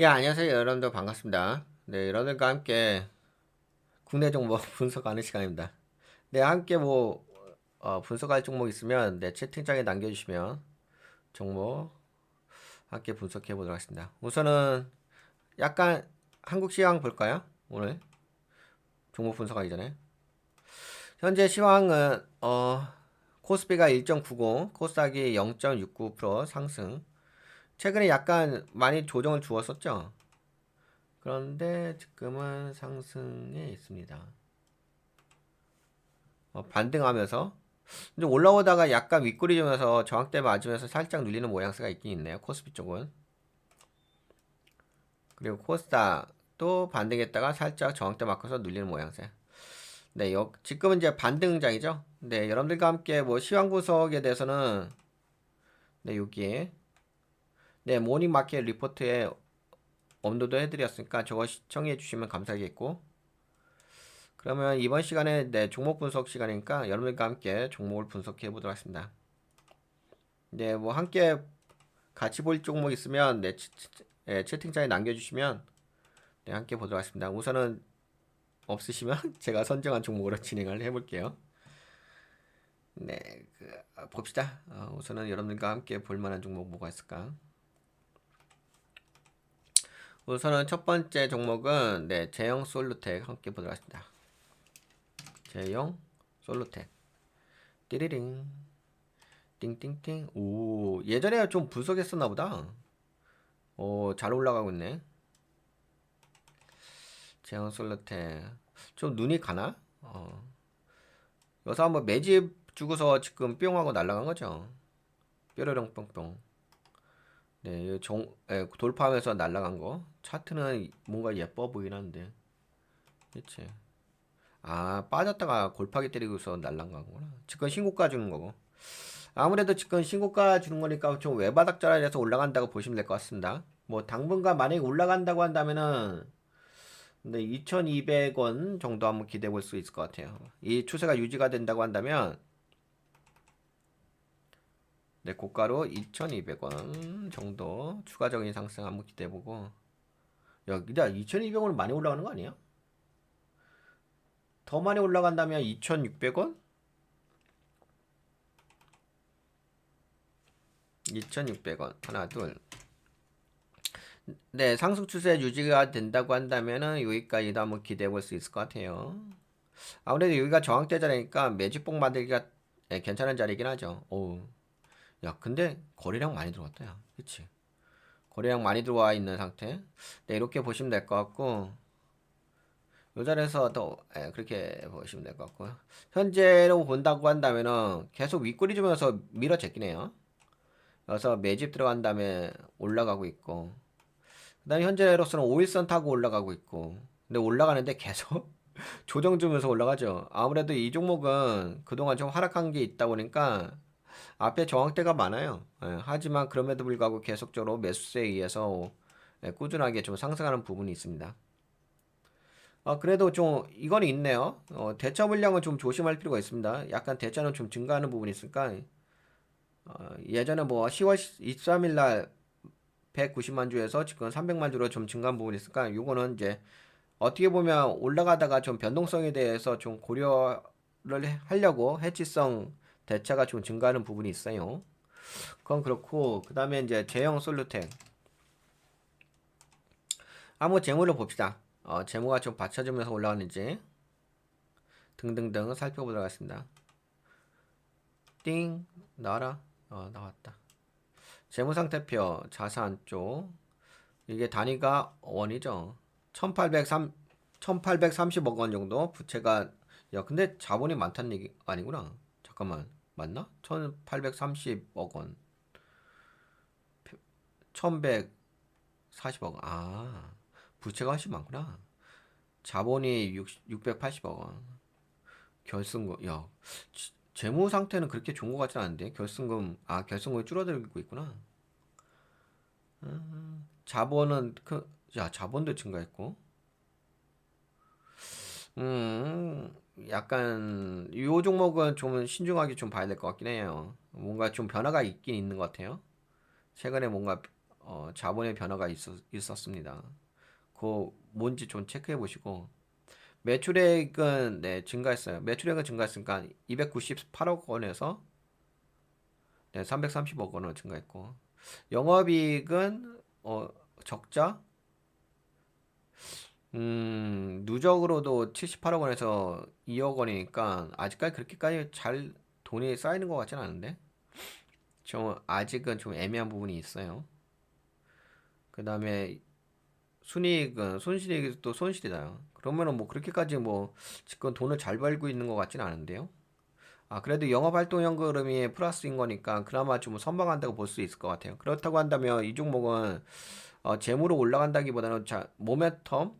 예, 안녕하세요. 여러분들 반갑습니다. 네, 여러분들과 함께 국내 종목 분석하는 시간입니다. 네, 함께 뭐 어, 분석할 종목 있으면 네, 채팅창에 남겨주시면 종목 함께 분석해 보도록 하겠습니다. 우선은 약간 한국 시황 볼까요? 오늘 종목 분석하기 전에 현재 시황은 어, 코스피가 1.90, 코스닥이 0.69% 상승. 최근에 약간 많이 조정을 주었었죠. 그런데 지금은 상승에 있습니다. 어, 반등하면서 이제 올라오다가 약간 윗꼬리 주면서 저항대 맞으면서 살짝 눌리는 모양새가 있긴 있네요. 코스피 쪽은. 그리고 코스닥도 반등했다가 살짝 저항대 맞고서 눌리는 모양새. 네, 여, 지금은 이제 반등장이죠. 네, 여러분들과 함께 뭐 시황 분석에 대해서는 네, 여기에 네, 모닝 마켓 리포트에 업로드 해드렸으니까 저거 시청해 주시면 감사하겠고 그러면 이번 시간에 네, 종목 분석 시간이니까 여러분들과 함께 종목을 분석해 보도록 하겠습니다. 네, 뭐 함께 같이 볼 종목 있으면 네, 채, 채, 네, 채팅창에 남겨주시면 네, 함께 보도록 하겠습니다. 우선은 없으시면 제가 선정한 종목으로 진행을 해볼게요. 네, 그, 아, 봅시다. 어, 우선은 여러분들과 함께 볼 만한 종목 뭐가 있을까? 우선은 첫 번째 종목은 네, 제형 솔루텍 함께 보도록 하겠습니다. 제형 솔루텍. 띠리링. 띵띵띵. 오 예전에 좀 분석했었나 보다. 오 잘 올라가고 있네. 제형 솔루텍. 좀 눈이 가나? 어. 여기서 한번 매집 주고서 지금 뿅 하고 날아간 거죠? 뾰로롱 뿅뿅 네, 정, 예, 돌파하면서 날아간 거. 차트는 뭔가 예뻐 보이긴 한데. 그치. 아, 빠졌다가 골파기 때리고서 날아간 거구나. 지금 신고가 주는 거고. 아무래도 지금 신고가 주는 거니까 좀 외바닥 자리에서 올라간다고 보시면 될 것 같습니다. 뭐, 당분간 만약에 올라간다고 한다면은, 근데 2,200원 정도 한번 기대해 볼 수 있을 것 같아요. 이 추세가 유지가 된다고 한다면, 네, 고가로 2,200원 정도 추가적인 상승 한번 기대해보고 여기다 2,200원은 많이 올라가는 거 아니야? 더 많이 올라간다면 2,600원? 2,600원 하나 둘 네, 상승 추세 유지가 된다고 한다면은 여기까지도 한번 기대해 볼 수 있을 것 같아요. 아무래도 여기가 저항대 자리니까 매집봉 만들기가 네, 괜찮은 자리긴 하죠. 오. 야, 근데 거래량 많이 들어왔다, 야. 그치? 거래량 많이 들어와 있는 상태. 네, 이렇게 보시면 될 것 같고, 요 자리에서 또, 예, 그렇게 보시면 될 것 같고요. 현재로 본다고 한다면은 계속 윗꼬리 주면서 밀어 제끼네요. 그래서 매집 들어간 다음에 올라가고 있고, 그 다음에 현재로서는 5일선 타고 올라가고 있고, 근데 올라가는데 계속 조정 주면서 올라가죠. 아무래도 이 종목은 그동안 좀 하락한 게 있다 보니까 앞에 저항대가 많아요. 예, 하지만 그럼에도 불구하고 계속적으로 매수세에 의해서 예, 꾸준하게 좀 상승하는 부분이 있습니다. 어, 그래도 좀 이건 있네요. 어, 대처 물량은 좀 조심할 필요가 있습니다. 약간 대처는 좀 증가하는 부분이 있으니까 어, 예전에 뭐 10월 23일 날 190만 주에서 지금 300만 주로 좀 증가한 부분이 있으니까 요거는 이제 어떻게 보면 올라가다가 좀 변동성에 대해서 좀 고려를 하려고 해치성 대차가 좀 증가하는 부분이 있어요. 그건 그렇고 그 다음에 이제 제형 솔루텍 한번 재물로 봅시다. 어, 재무가 좀 받쳐주면서 올라가는지 등등등 살펴보도록 하겠습니다. 띵 나와라. 어 나왔다. 재무상태표 자산 쪽 이게 단위가 원이죠. 1803 1830억 원 정도 부채가 야 근데 자본이 많다는 얘기 아니구나. 잠깐만. 맞나? 1830억 원. 1140억 원. 아, 부채가 훨씬 많구나. 자본이 6, 680억 원. 결승금, 야, 재무 상태는 그렇게 좋은 것 같진 않은데, 결승금, 아, 결승금이 줄어들고 있구나. 음, 자본은, 그, 야, 자본도 증가했고. 음, 약간 요 종목은 좀 신중하게 좀 봐야 될 것 같긴 해요. 뭔가 좀 변화가 있긴 있는 것 같아요. 최근에 뭔가 어, 자본의 변화가 있었, 있었습니다. 그 뭔지 좀 체크해 보시고 매출액은 네 증가했어요. 매출액은 증가했으니까 298억 원에서 네 330억 원으로 증가했고 영업이익은 어 적자 음 누적으로도 78억 원에서 2억 원이니까 아직까지 그렇게까지 잘 돈이 쌓이는 것 같지는 않은데 좀 아직은 좀 애매한 부분이 있어요. 그 다음에 순이익은 손실이익이 또 손실이다. 그러면은 뭐 그렇게까지 뭐 지금 돈을 잘 벌고 있는 것 같지는 않은데요. 아 그래도 영업활동 흐름이 플러스인 거니까 그나마 좀 선방한다고 볼 수 있을 것 같아요. 그렇다고 한다면 이 종목은 어, 재무로 올라간다기보다는 자 모멘텀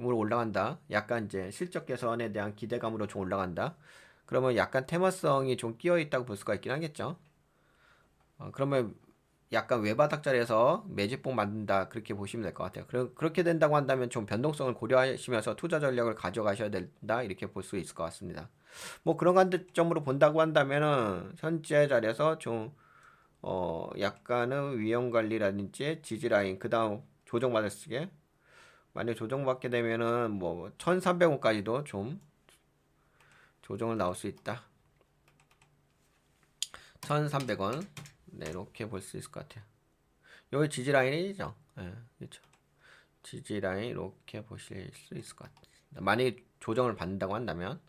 으로 올라간다. 약간 이제 실적 개선에 대한 기대감으로 좀 올라간다. 그러면 약간 테마성이 좀 끼어 있다고 볼 수가 있긴 하겠죠. 어, 그러면 약간 외바닥 자리에서 매집봉 만든다 그렇게 보시면 될 것 같아요. 그러, 그렇게 된다고 한다면 좀 변동성을 고려하시면서 투자 전략을 가져가셔야 된다 이렇게 볼 수 있을 것 같습니다. 뭐 그런 관점으로 본다고 한다면은 현재 자리에서 좀 어, 약간의 위험 관리라든지 지지 라인 그다음 조정 받을 쓰게 만약 조정받게 되면은 뭐 1,300원까지도 좀 조정을 나올 수 있다. 1,300원. 네, 이렇게 볼 수 있을 것 같아요. 여기 지지 라인이죠. 네, 그렇죠. 지지 라인 이렇게 보실 수 있을 것 같아요. 만약에 조정을 받는다고 한다면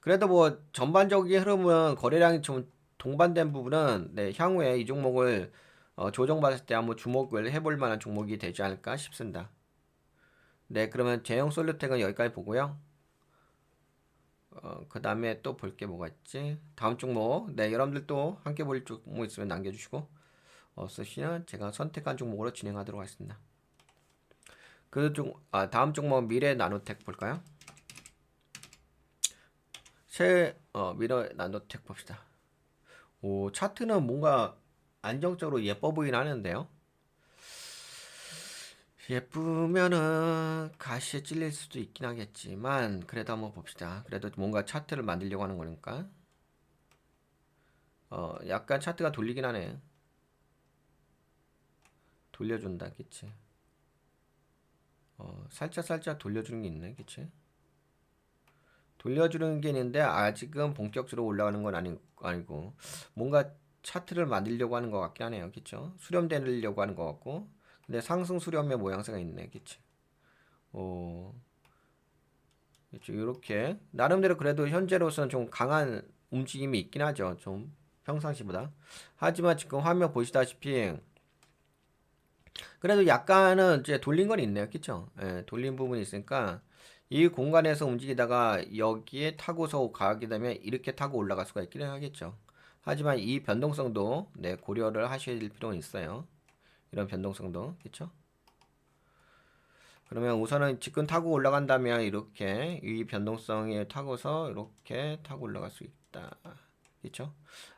그래도 뭐 전반적인 흐름은 거래량이 좀 동반된 부분은 네, 향후에 이 종목을 어, 조정받을 때 한번 주목을 해볼 만한 종목이 되지 않을까 싶습니다. 네, 그러면 제형 솔루텍은 여기까지 보고요. 어, 그 다음에 또 볼 게 뭐가 있지? 다음 종목. 네, 여러분들 또 함께 볼 종목 있으면 남겨주시고, 없으시면 제가 선택한 종목으로 진행하도록 하겠습니다. 그 종, 아, 다음 종목 미래 나노텍 볼까요? 새, 어, 미래 나노텍 봅시다. 오, 차트는 뭔가 안정적으로 예뻐 보이긴 하는데요. 예쁘면은 가시에 찔릴 수도 있긴 하겠지만 그래도 한번 봅시다. 그래도 뭔가 차트를 만들려고 하는 거니까. 어, 약간 차트가 돌리긴 하네. 돌려준다, 그치? 어, 살짝 살짝 돌려주는 게 있네, 그치? 돌려주는 게 있는데 아직은 본격적으로 올라가는 건 아니, 아니고 뭔가 차트를 만들려고 하는 것 같긴 하네요, 그쵸? 수렴되려고 하는 것 같고 근데 상승 수렴의 모양새가 있네, 그치? 어, 그렇죠. 이렇게 나름대로 그래도 현재로서는 좀 강한 움직임이 있긴 하죠. 좀 평상시보다. 하지만 지금 화면 보시다시피 그래도 약간은 이제 돌린 건 있네요. 그쵸? 예, 돌린 부분이 있으니까 이 공간에서 움직이다가 여기에 타고서 가게 되면 이렇게 타고 올라갈 수가 있기는 하겠죠. 하지만 이 변동성도 네, 고려를 될 필요는 있어요. 이런 변동성도 그렇죠? 그러면 우선은 직근 타고 올라간다면 이렇게 이 변동성에 타고서 이렇게 타고 올라갈 수 있다. 그렇죠?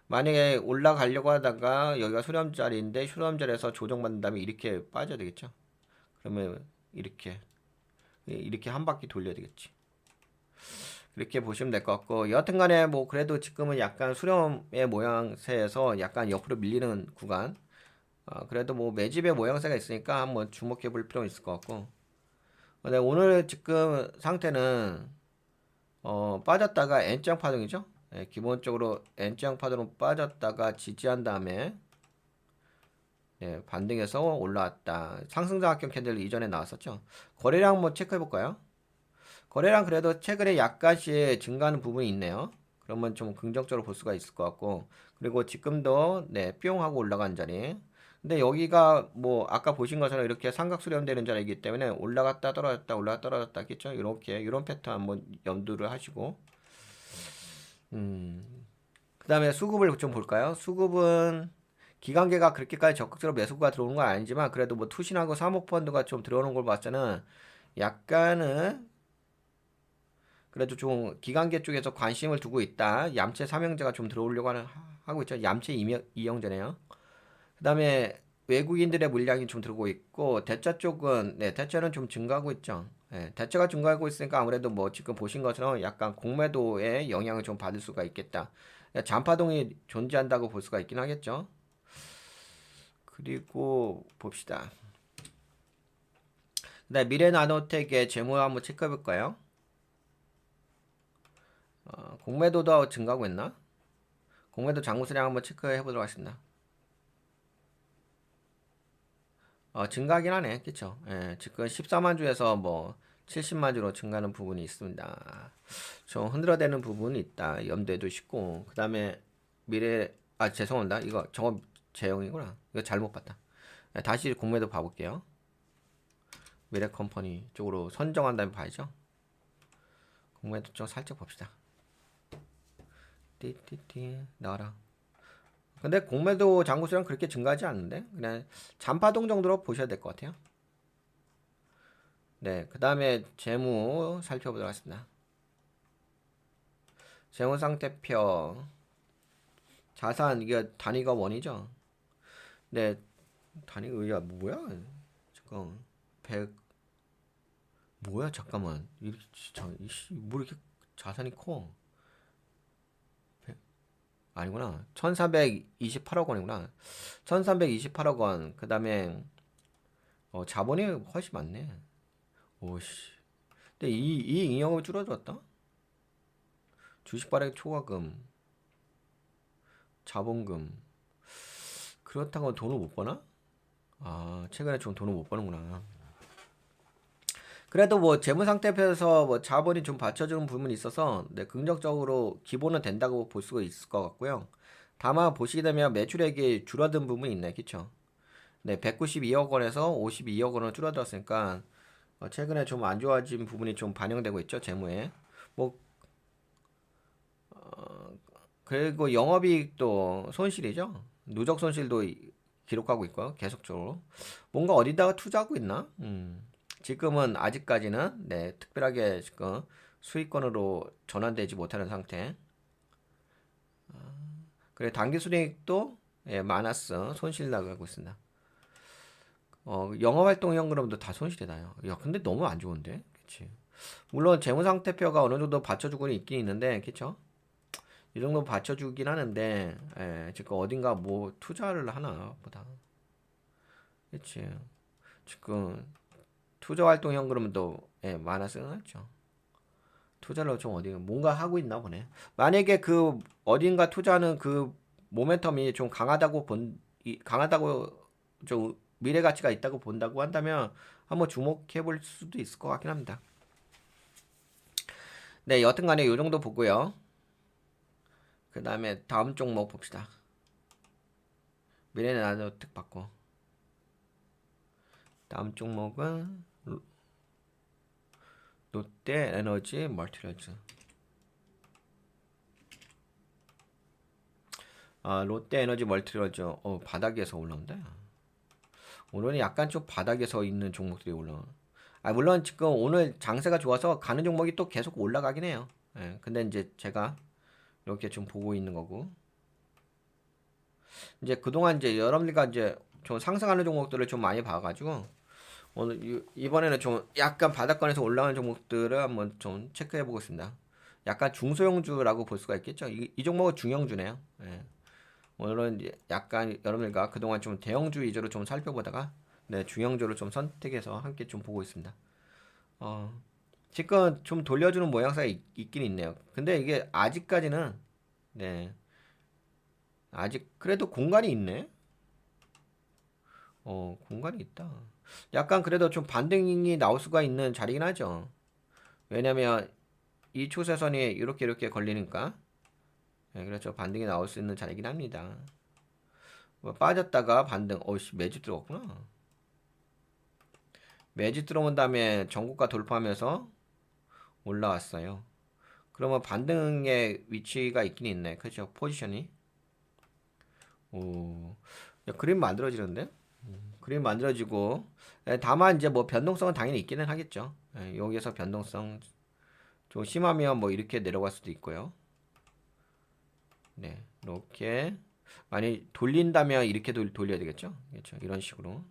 만약에 올라가려고 하다가 여기가 수렴자리인데 수렴자리에서 조정받는다면 이렇게 빠져야 되겠죠? 그러면 이렇게 이렇게 한 바퀴 돌려야 되겠지. 그렇게 보시면 될 것 같고 여하튼간에 뭐 그래도 지금은 약간 수렴의 모양새에서 약간 옆으로 밀리는 구간 어, 그래도 뭐 매집의 모양새가 있으니까 한번 주목해 볼 필요는 있을 것 같고. 근데 오늘 지금 상태는 어, 빠졌다가 N장 파동이죠? 예, 기본적으로 N장 파동으로 빠졌다가 지지한 다음에 예, 반등해서 올라왔다. 상승자각형 캔들 이전에 나왔었죠? 거래량 한번 체크해 볼까요? 거래량 그래도 최근에 약간씩 증가하는 부분이 있네요. 그러면 좀 긍정적으로 볼 수가 있을 것 같고. 그리고 지금도 네 뿅 하고 올라간 자리 근데 여기가 뭐 아까 보신 것처럼 이렇게 삼각 수렴되는 자리이기 때문에 올라갔다 떨어졌다 올라갔다 떨어졌다 했겠죠? 이렇게 이런 패턴 한번 염두를 하시고. 음, 그 다음에 수급을 좀 볼까요? 수급은 기관계가 그렇게까지 적극적으로 매수가 들어오는 건 아니지만 그래도 뭐 투신하고 사모펀드가 좀 들어오는 걸 봤자는 약간은 그래도 좀 기관계 쪽에서 관심을 두고 있다. 얌체 삼형제가 좀 들어오려고 하는 하고 있죠. 얌체 이형제네요 그 다음에 외국인들의 물량이 좀 들어오고 있고 대차 쪽은 네 대차는 좀 증가하고 있죠. 네, 대차가 증가하고 있으니까 아무래도 뭐 지금 보신 것처럼 약간 공매도에 영향을 좀 받을 수가 있겠다. 잔파동이 존재한다고 볼 수가 있긴 하겠죠. 그리고 봅시다. 그다음 미래 나노텍의 재무 한번 체크해 볼까요? 어, 공매도도 증가하고 있나? 공매도 장부수량 한번 체크해 보도록 하겠습니다. 어, 증가하긴 하네. 그쵸? 예, 지금 14만 주에서 뭐 70만 주로 증가하는 부분이 있습니다. 좀 흔들어대는 부분이 있다. 염두에 두시고 그 다음에 미래 아 죄송합니다. 이거 저거 제형이구나. 이거 잘못 봤다. 예, 다시 공매도 봐볼게요. 미래 컴퍼니 쪽으로 선정한 다음에 봐야죠. 공매도 좀 살짝 봅시다. 띠띠띠 나와라. 근데 공매도 장구수량 그렇게 증가하지 않는데 그냥 잔파동 정도로 보셔야 될 것 같아요. 네, 그 다음에 재무 살펴보도록 하겠습니다. 재무 상태표 자산 이게 단위가 원이죠. 네, 단위가 야 뭐야? 잠깐 100 뭐야 잠깐만 이렇게 자, 이씨 뭐 이렇게 자산이 커? 아니구나. 1328억 원이구나. 1328억 원. 그 다음에, 어, 자본이 훨씬 많네. 오씨. 근데 이, 이 잉여금이 줄어들었다? 주식 발행 초과금. 자본금. 그렇다고 돈을 못 버나? 아, 최근에 좀 돈을 못 버는구나. 그래도 뭐 재무 상태표에서 뭐 자본이 좀 받쳐주는 부분이 있어서 네, 긍정적으로 기본은 된다고 볼 수가 있을 것 같고요. 다만 보시게 되면 매출액이 줄어든 부분이 있네, 그쵸? 네, 192억 원에서 52억 원으로 줄어들었으니까 어, 최근에 좀 안 좋아진 부분이 좀 반영되고 있죠, 재무에. 뭐 어, 그리고 영업이익도 손실이죠. 누적 손실도 이- 기록하고 있고요, 계속적으로. 뭔가 어디다가 투자하고 있나? 음. 지금은 아직까지는 네, 특별하게 지금 수익권으로 전환되지 못하는 상태. 그래 단기 순이익도 예, 마이너스 손실 나가고 있습니다. 어, 영업활동 현금도 다 손실이 나요. 야, 근데 너무 안 좋은데, 그치? 물론 재무상태표가 어느 정도 받쳐주고 있긴 있는데, 그쵸? 이 정도 받쳐주긴 하는데, 예, 지금 어딘가 뭐 투자를 하나 보다. 그치? 지금 투자 활동 현금도 예, 마이너스가 났죠. 투자를 좀 어디 뭔가 하고 있나 보네. 만약에 그 어딘가 투자하는 그 모멘텀이 좀 강하다고 본 이- 강하다고 좀 미래 가치가 있다고 본다고 한다면 한번 주목해 볼 수도 있을 것 같긴 합니다. 네, 여튼 간에 이 정도 보고요. 그 다음에 다음 종목 봅시다. 미래는 나도 특 받고. 다음 종목은 로- 롯데 에너지 멀티레즈. 아, 롯데 에너지 멀티레즈. 어, 바닥에서 올라온다. 오늘은 약간 좀 바닥에서 있는 종목들이 올라. 아, 물론 지금 오늘 장세가 좋아서 가는 종목이 또 계속 올라가긴 해요. 예, 근데 이제 제가 이렇게 좀 보고 있는 거고. 이제 그동안 이제 여러분들과 이제 좀 상승하는 종목들을 좀 많이 봐가지고 오늘 이- 이번에는 좀 약간 바닥권에서 올라오는 종목들을 한번 좀 체크해 보겠습니다. 약간 중소형주라고 볼 수가 있겠죠. 이, 이 종목은 중형주네요. 예. 오늘은 약간 여러분들과 그동안 좀 대형주 위주로 좀 살펴보다가 네, 중형주를 좀 선택해서 함께 좀 보고 있습니다. 어, 지금 좀 돌려주는 모양새가 있, 있긴 있네요. 근데 이게 아직까지는 네, 아직 그래도 공간이 있네. 어, 공간이 있다. 약간 그래도 좀 반등이 나올 수가 있는 자리긴 하죠. 왜냐면 이 추세선이 이렇게 이렇게 걸리니까 네, 그렇죠. 반등이 나올 수 있는 자리긴 합니다. 뭐 빠졌다가 반등, 어씨 매주 들어갔구나. 매주 들어온 다음에 전고가 돌파하면서 올라왔어요. 그러면 반등의 위치가 있긴 있네. 그렇죠. 포지션이. 오, 야, 그림 만들어지는데? 그림 만들어지고 예, 다만 이제 뭐 변동성은 당연히 있기는 하겠죠. 예, 여기에서 변동성 좀 심하면 뭐 이렇게 내려갈 수도 있고요. 네, 이렇게 많이 돌린다면 이렇게 돌, 돌려야 되겠죠. 그렇죠. 이런 식으로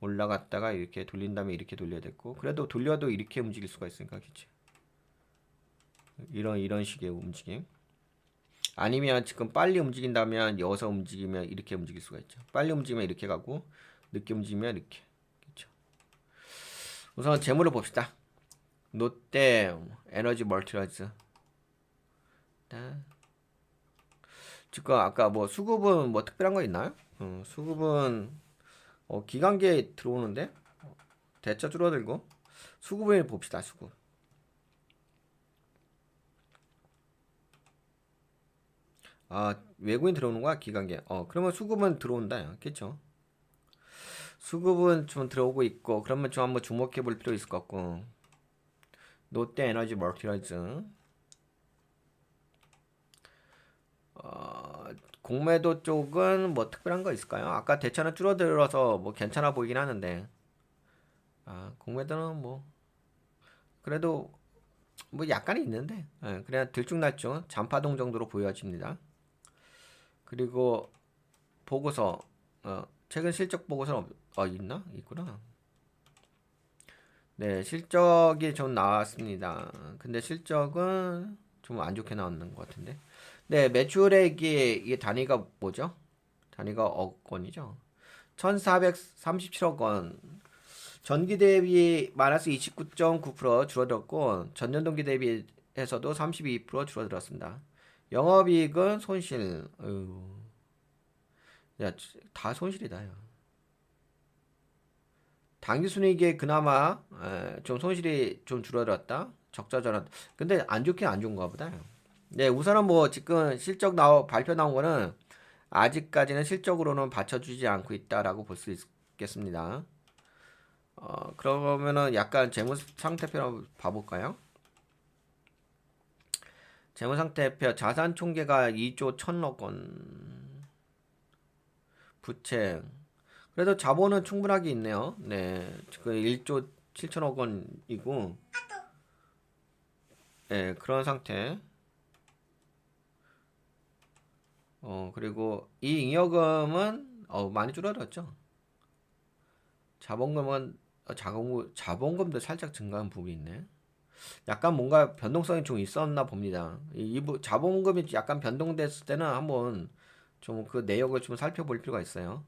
올라갔다가 이렇게 돌린다면 이렇게 돌려야 됐고 그래도 돌려도 이렇게 움직일 수가 있으니까 그렇죠. 이런 이런 식의 움직임. 아니면 지금 빨리 움직인다면 여기서 움직이면 이렇게 움직일 수가 있죠. 빨리 움직이면 이렇게 가고 늦게 움직이면 이렇게. 그렇죠. 우선 재물을 봅시다. 롯데 에너지 멀티라이즈. 네. 지금 아까 뭐 수급은 뭐 특별한 거 있나요? 어, 수급은 어, 기간기에 들어오는데 어, 대차 줄어들고 수급을 봅시다. 수급. 아 외국인 들어오는 거야 기간기. 어 그러면 수급은 들어온다. 그렇죠? 수급은 좀 들어오고 있고 그러면 좀 한번 주목해 볼 필요 있을 것 같고 롯데 에너지 멀티라이즈 어, 공매도 쪽은 뭐 특별한 거 있을까요? 아까 대차는 줄어들어서 뭐 괜찮아 보이긴 하는데 아 공매도는 뭐 그래도 뭐 약간은 있는데 예, 그냥 들쭉날쭉 잔파동 정도로 보여집니다. 그리고 보고서 어, 최근 실적 보고서는 없, 어, 있나? 있구나. 네, 실적이 좀 나왔습니다. 근데 실적은 좀 안 좋게 나왔는 것 같은데. 네, 매출액이 이게 단위가 뭐죠? 단위가 억 원이죠. 1,437억 원. 전기 대비 마이너스 29.9% 줄어들었고 전년 동기 대비해서도 32% 줄어들었습니다. 영업이익은 손실. 어휴. 야, 다 손실이다. 야. 당기순이익에 그나마 에, 좀 손실이 좀 줄어들었다. 적자 전환. 근데 안 좋긴 안 좋은가 보다. 네, 우선은 뭐 지금 실적 나오 발표 나온 거는 아직까지는 실적으로는 받쳐주지 않고 있다라고 볼 수 있겠습니다. 어, 그러면은 약간 재무 상태표 봐볼까요? 재무 상태표 자산 총계가 2조 1천억 원. 부채. 그래도 자본은 충분하게 있네요. 네. 지금 1조 7천억 원이고. 네, 그런 상태. 어, 그리고 이 잉여금은 어, 많이 줄어들었죠. 자본금은 어, 자본금 자본금도 살짝 증가한 부분이 있네. 약간 뭔가 변동성이 좀 있었나 봅니다. 이, 이 부- 자본금이 약간 변동됐을 때는 한번 좀 그 내역을 좀 살펴볼 필요가 있어요.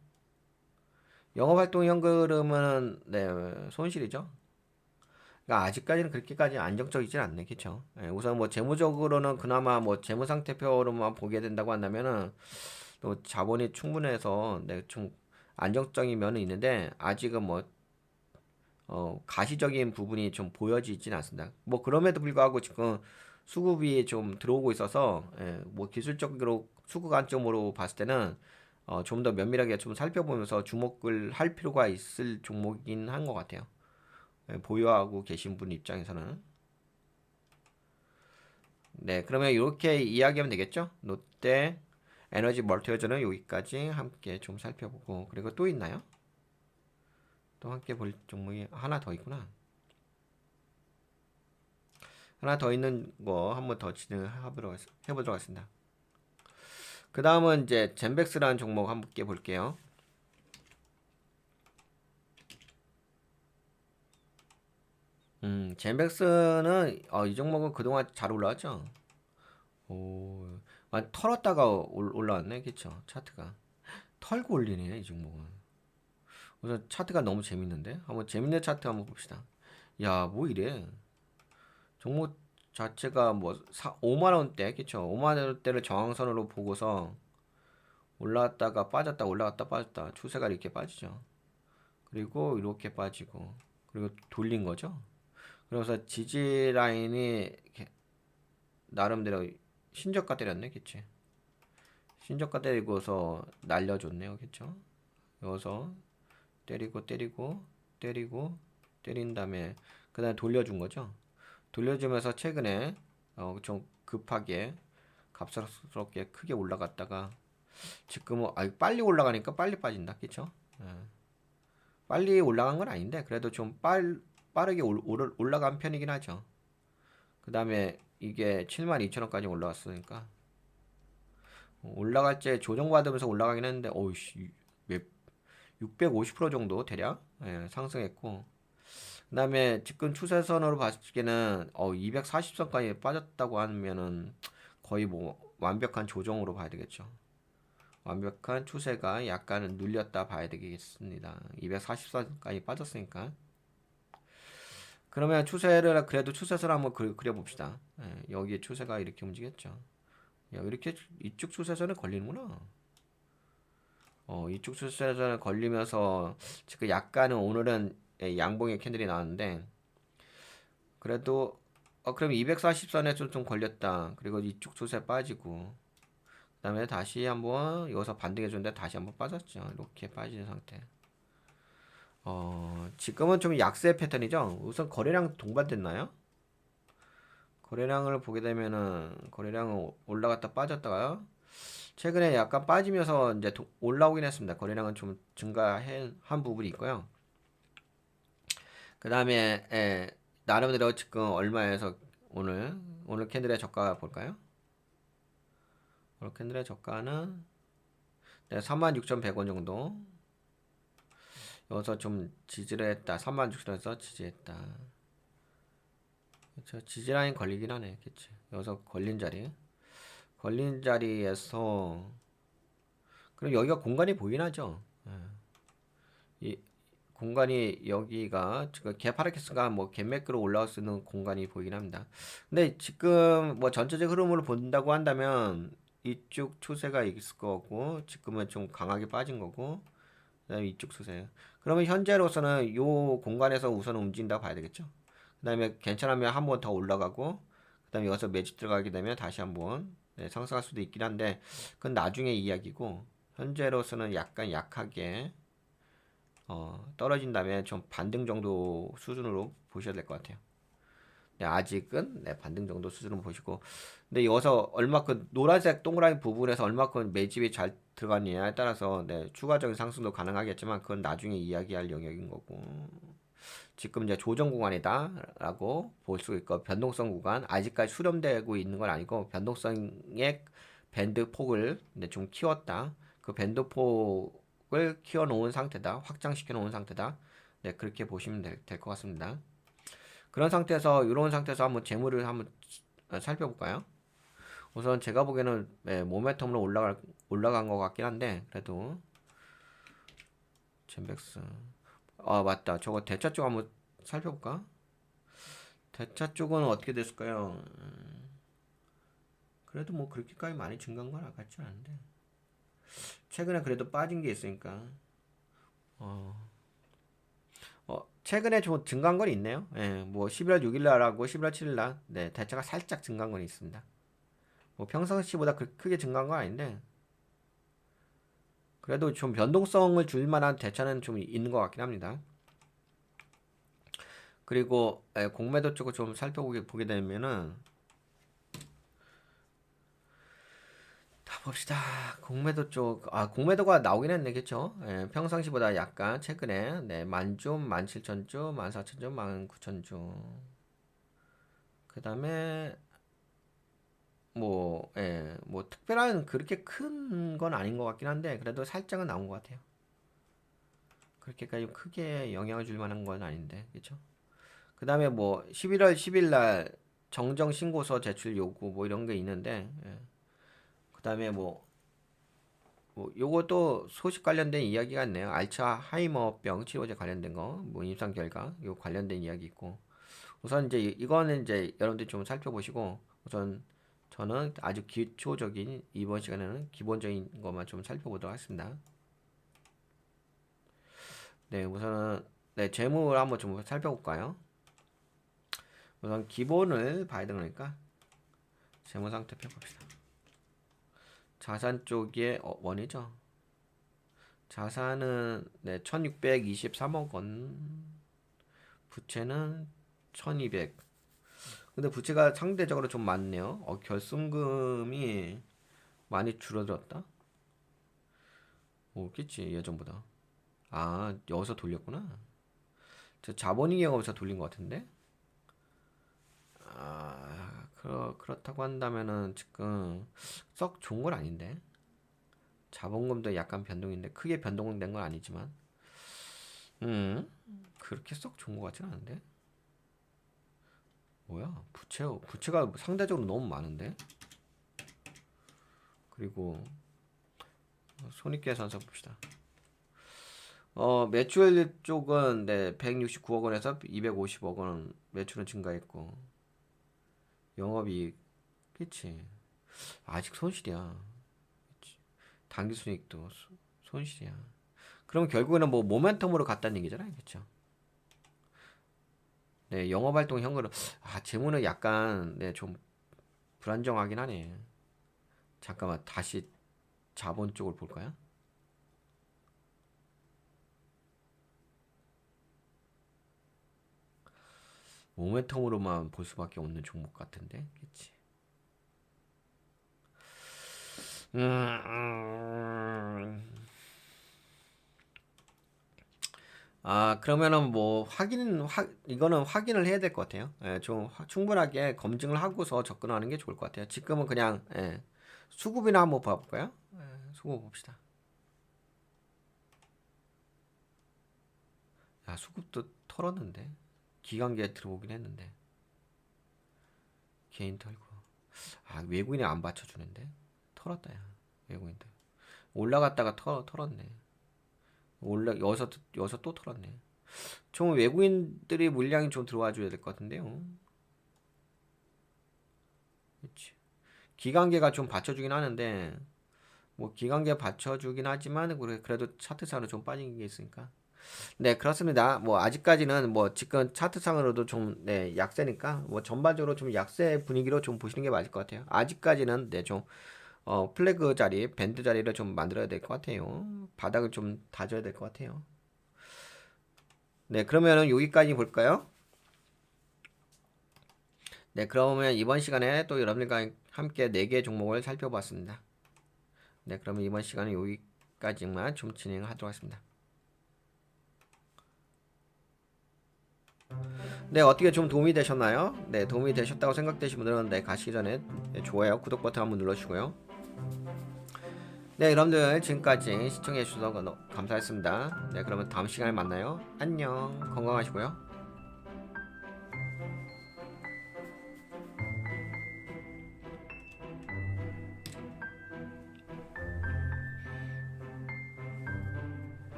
영업활동 현금은 네, 손실이죠. 그러니까 아직까지는 그렇게까지 안정적이진 않네? 예, 우선 뭐 재무적으로는 그나마 뭐 재무 상태표로만 보게 된다고 한다면은 또 자본이 충분해서 네, 좀 안정적인 면은 있는데 아직은 뭐 어, 가시적인 부분이 좀 보여지진 않습니다. 뭐 그럼에도 불구하고 지금 수급이 좀 들어오고 있어서 예, 뭐 기술적으로 수급 관점으로 봤을 때는 어, 좀 더 면밀하게 좀 살펴보면서 주목을 할 필요가 있을 종목이긴 한 것 같아요. 예, 보유하고 계신 분 입장에서는 네 그러면 이렇게 이야기하면 되겠죠? 롯데 에너지 멀티어즈는 여기까지 함께 좀 살펴보고 그리고 또 있나요? 또 함께 볼 종목이 하나 더 있구나. 하나 더 있는 거 한번 더 진행해보도록 해보도록 하겠습니다. 그 다음은 이제 젠백스라는 종목 함께 볼게요. 음, 젠백스는 어, 이 종목은 그동안 잘 올라왔죠. 오, 완 털었다가 올, 올라왔네, 그쵸? 차트가 털고 올리네 이 종목은. 우선 차트가 너무 재밌는데 한번 재밌는 차트 한번 봅시다. 야, 뭐 이래? 종목 자체가 뭐 4, 5만 원대, 그쵸? 5만 원대를 저항선으로 보고서 올라왔다가 빠졌다, 올라갔다 빠졌다, 추세가 이렇게 빠지죠. 그리고 이렇게 빠지고 그리고 돌린 거죠. 그래서 지지 라인이 나름대로 신저가 때렸네, 그치? 신저가 때리고서 날려줬네요, 그쵸? 여기서 때리고 때리고 때리고 때린 다음에 그 다음에 돌려준 거죠. 돌려주면서 최근에 어, 좀 급하게 갑작스럽게 크게 올라갔다가 지금은 아 빨리 올라가니까 빨리 빠진다, 그쵸? 예. 빨리 올라간 건 아닌데 그래도 좀 빨, 빠르게 올, 올- 올라간 편이긴 하죠. 그 다음에 이게 72,000원까지 올라왔으니까 올라갈 때 조정받으면서 올라가긴 했는데 어우씨 몇 650% 정도 대략 예, 상승했고 그 다음에 지금 추세선으로 봤을 때는 어 240선까지 빠졌다고 하면은 거의 뭐 완벽한 조정으로 봐야 되겠죠. 완벽한 추세가 약간은 눌렸다 봐야 되겠습니다. 240선까지 빠졌으니까. 그러면 추세를 그래도 추세선을 한번 그, 그려봅시다. 예, 여기에 추세가 이렇게 움직였죠. 야, 이렇게 이쪽 추세선에 걸리는구나. 어, 이쪽 추세선에 걸리면서 지금 약간은 오늘은 예, 양봉의 캔들이 나왔는데 그래도 어 그럼 240선에 좀, 좀 걸렸다. 그리고 이쪽 추세 빠지고 그 다음에 다시 한번 여기서 반등해 줬는데 다시 한번 빠졌죠. 이렇게 빠지는 상태. 어, 지금은 좀 약세 패턴이죠. 우선 거래량 동반됐나요? 거래량을 보게 되면은 거래량은 올라갔다 빠졌다가 최근에 약간 빠지면서 이제 도- 올라오긴 했습니다. 거래량은 좀 증가한 부분이 있고요. 그 다음에 예, 나름대로 지금 얼마에서 오늘 오늘 캔들의 저가 볼까요? 오늘 캔들의 저가는 네, 36,100원 정도. 여기서 좀 지지를 했다. 36,000원에서 지지했다. 그렇죠. 지지라인 걸리긴 하네. 그치. 여기서 걸린 자리. 걸린 자리에서 그럼 여기가 공간이 보이긴 하죠. 예. 이 공간이 여기가 지금 개파라키스가 뭐 개매크로 올라올 수 있는 공간이 보이긴 합니다. 근데 지금 뭐 전체적 흐름으로 본다고 한다면 이쪽 추세가 있을 거고 지금은 좀 강하게 빠진 거고 그다음에 이쪽 추세. 그러면 현재로서는 요 공간에서 우선 움직인다고 봐야 되겠죠. 그다음에 괜찮으면 한 번 더 올라가고 그다음에 여기서 매집 들어가게 되면 다시 한번 네, 상승할 수도 있긴 한데 그건 나중에 이야기고 현재로서는 약간 약하게 어, 떨어진다면 좀 반등 정도 수준으로 보셔야 될 것 같아요. 네, 아직은 네, 반등 정도 수준으로 보시고 근데 여기서 얼마큼 노란색 동그라미 부분에서 얼마큼 매집이 잘 들어갔느냐에 따라서 네, 추가적인 상승도 가능하겠지만 그건 나중에 이야기할 영역인 거고 지금 이제 조정 구간이다라고 볼 수 있고 변동성 구간 아직까지 수렴되고 있는 건 아니고 변동성의 밴드 폭을 이제 좀 키웠다. 그 밴드 폭을 키워 놓은 상태다. 확장시켜 놓은 상태다. 네 그렇게 보시면 될것 같습니다. 그런 상태에서 이런 상태에서 한번 재물을 한번 살펴볼까요? 우선 제가 보기에는 네, 모멘텀으로 올라갈 올라간 것 같긴 한데 그래도 젠백스 아 맞다 저거 대차 쪽 한번 살펴볼까? 대차 쪽은 어떻게 됐을까요? 음, 그래도 뭐 그렇게까지 많이 증가한 건 같지 않은데 최근에 그래도 빠진 게 있으니까 어, 어 최근에 좀 증가한 건 있네요. 예, 뭐 11월 6일 날하고 11월 7일 날, 네 대차가 살짝 증가한 건 있습니다. 뭐 평상시보다 그, 크게 증가한 건 아닌데 그래도 좀 변동성을 줄 만한 대차는 좀 있는 것 같긴 합니다. 그리고 예, 공매도 쪽을 좀 살펴보게 보게 되면은 다 봅시다. 공매도 쪽, 아 공매도가 나오긴 했네, 그쵸? 예, 평상시보다 약간 최근에 네, 만주, 만칠천주, 만사천주, 만구천주. 그 다음에 뭐, 예, 뭐 특별한 그렇게 큰 건 아닌 것 같긴 한데 그래도 살짝은 나온 것 같아요. 그렇게까지 크게 영향을 줄 만한 건 아닌데, 그쵸? 그 다음에 뭐 11월 10일 날 정정 신고서 제출 요구 뭐 이런 게 있는데, 예. 그 다음에 뭐, 뭐 요것도 소식 관련된 이야기가 있네요. 알츠하이머병 치료제 관련된 거, 뭐 임상 결과 요 관련된 이야기 있고. 우선 이제 이- 이거는 이제 여러분들 좀 살펴보시고 우선 저는 아주 기초적인 이번 시간에는 기본적인 것만 좀 살펴보도록 하겠습니다. 네, 우선은 네, 재무를 한번 좀 살펴볼까요? 우선 기본을 봐야 되니까 재무 상태 펴봅시다. 자산 쪽에 어, 원이죠. 자산은 네, 1623억 원. 부채는 1200. 근데 부채가 상대적으로 좀 많네요. 어, 결승금이 많이 줄어들었다. 오겠지 예전보다. 아 여기서 돌렸구나. 저 자본이익에서 돌린 것 같은데. 아 그렇 그렇다고 한다면은 지금 썩 좋은 건 아닌데. 자본금도 약간 변동인데 크게 변동된 건 아니지만. 음 그렇게 썩 좋은 것 같지는 않은데. 뭐야? 부채 부채가 상대적으로 너무 많은데? 그리고 손익계산서 봅시다. 어, 매출 쪽은 네, 169억 원에서 250억 원 매출은 증가했고 영업이익 그치? 아직 손실이야. 그치. 당기순이익도 소- 손실이야. 그럼 결국에는 뭐 모멘텀으로 갔다는 얘기잖아요 그쵸 네 영업 활동 현금으로 아 재무는 약간 네 좀 불안정하긴 하네 잠깐만 다시 자본 쪽을 볼까요? 모멘텀으로만 볼 수밖에 없는 종목 같은데, 그치? 음, 음. 아, 그러면은 뭐 확인, 확 이거는 확인을 해야 될 것 같아요. 예, 좀 화- 충분하게 검증을 하고서 접근하는 게 좋을 것 같아요. 지금은 그냥 예, 수급이나 한번 봐볼까요? 예, 수급 봅시다. 야, 수급도 털었는데 기관계에 들어오긴 했는데 개인 털고 아 외국인이 안 받쳐주는데 털었다 야 외국인들 올라갔다가 털, 털었네 올라 또- 여기서 또 털었네 좀 외국인들이 물량이 좀 들어와 줘야 될 것 같은데요 그렇지 기관계가 좀 받쳐주긴 하는데 뭐 기관계 받쳐주긴 하지만 그래- 그래도 차트상으로 좀 빠진 게 있으니까 네, 그렇습니다. 뭐 아직까지는 뭐 지금 차트상으로도 좀 네, 약세니까 뭐 전반적으로 좀 약세 분위기로 좀 보시는 게 맞을 것 같아요. 아직까지는 네, 좀 어, 플래그 자리, 밴드 자리를 좀 만들어야 될 것 같아요. 바닥을 좀 다져야 될 것 같아요. 네, 그러면은 여기까지 볼까요? 네, 그러면 이번 시간에 또 여러분들과 함께 4개 종목을 살펴봤습니다. 네, 그러면 이번 시간은 여기까지만 좀 진행하도록 하겠습니다. 네, 어떻게 좀 도움이 되셨나요? 네, 도움이 되셨다고 생각되신 분들은 네, 가시기 전에 네, 좋아요, 구독 버튼 한번 눌러주시고요. 네, 여러분들 지금까지 시청해 주셔서 감사했습니다. 네, 그러면 다음 시간에 만나요. 안녕, 건강하시고요.